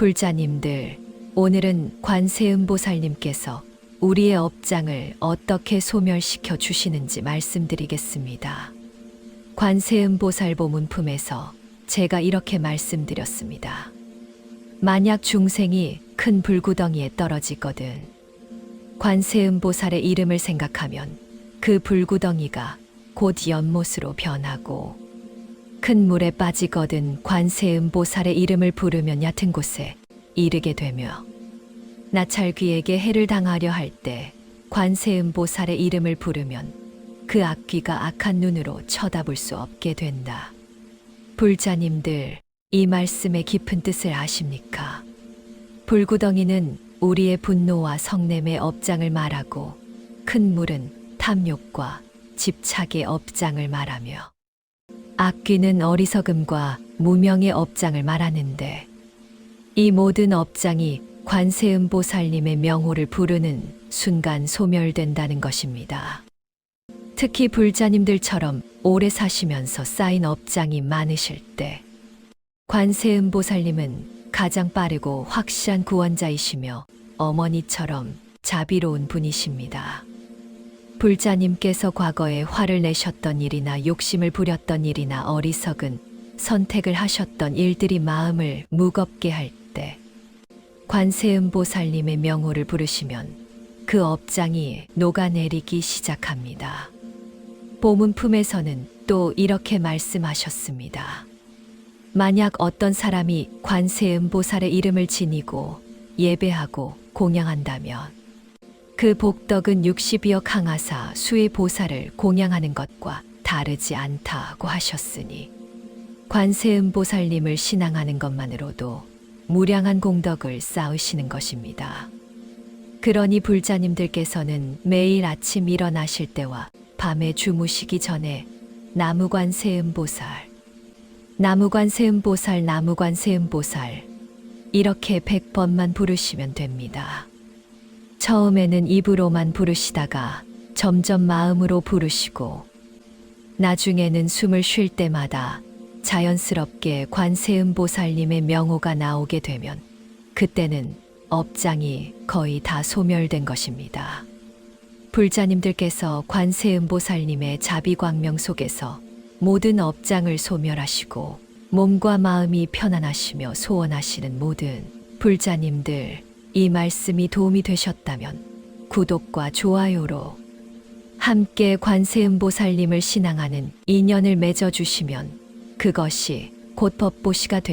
불자님들, 오늘은 관세음보살님께서 우리의 업장을 어떻게 소멸시켜 주시는지 말씀드리겠습니다. 관세음보살 보 문품에서 제가 이렇게 말씀드렸습니다. 만약 중생이 큰 불구덩이에 떨어지거든 관세음보살의 이름을 생각하면 그 불구덩이가 곧 연못으로 변하고 큰 물에 빠지거든 관세음 보살의 이름을 부르면 얕은 곳에 이르게 되며 나찰귀에게 해를 당하려 할 때 관세음 보살의 이름을 부르면 그 악귀가 악한 눈으로 쳐다볼 수 없게 된다. 불자님들, 이 말씀의 깊은 뜻을 아십니까? 불구덩이는 우리의 분노와 성냄의 업장을 말하고 큰 물은 탐욕과 집착의 업장을 말하며 악귀는 어리석음과 무명의 업장을 말하는데 이 모든 업장이 관세음보살님의 명호를 부르는 순간 소멸된다는 것입니다. 특히 불자님들처럼 오래 사시면서 쌓인 업장이 많으실 때 관세음보살님은 가장 빠르고 확실한 구원자이시며 어머니처럼 자비로운 분이십니다. 불자님께서 과거에 화를 내셨던 일이나 욕심을 부렸던 일이나 어리석은 선택을 하셨던 일들이 마음을 무겁게 할 때 관세음 보살님의 명호를 부르시면 그 업장이 녹아내리기 시작합니다. 보문품에서는 또 이렇게 말씀하셨습니다. 만약 어떤 사람이 관세음 보살의 이름을 지니고 예배하고 공양한다면 그 복덕은 60여 강하사 수의 보살을 공양하는 것과 다르지 않다고 하셨으니 관세음 보살님을 신앙하는 것만으로도 무량한 공덕을 쌓으시는 것입니다. 그러니 불자님들께서는 매일 아침 일어나실 때와 밤에 주무시기 전에 나무관 세음 보살, 나무관 세음 보살, 나무관 세음 보살 이렇게 100번만 부르시면 됩니다. 처음에는 입으로만 부르시다가 점점 마음으로 부르시고 나중에는 숨을 쉴 때마다 자연스럽게 관세음 보살님의 명호가 나오게 되면 그때는 업장이 거의 다 소멸된 것입니다. 불자님들께서 관세음 보살님의 자비광명 속에서 모든 업장을 소멸하시고 몸과 마음이 편안하시며 소원하시는 모든 불자님들 이 말씀이 도움이 되셨다면 구독과 좋아요로 함께 관세음 보살님을 신앙하는 인연을 맺어 주시면 그것이 곧 법보시가 되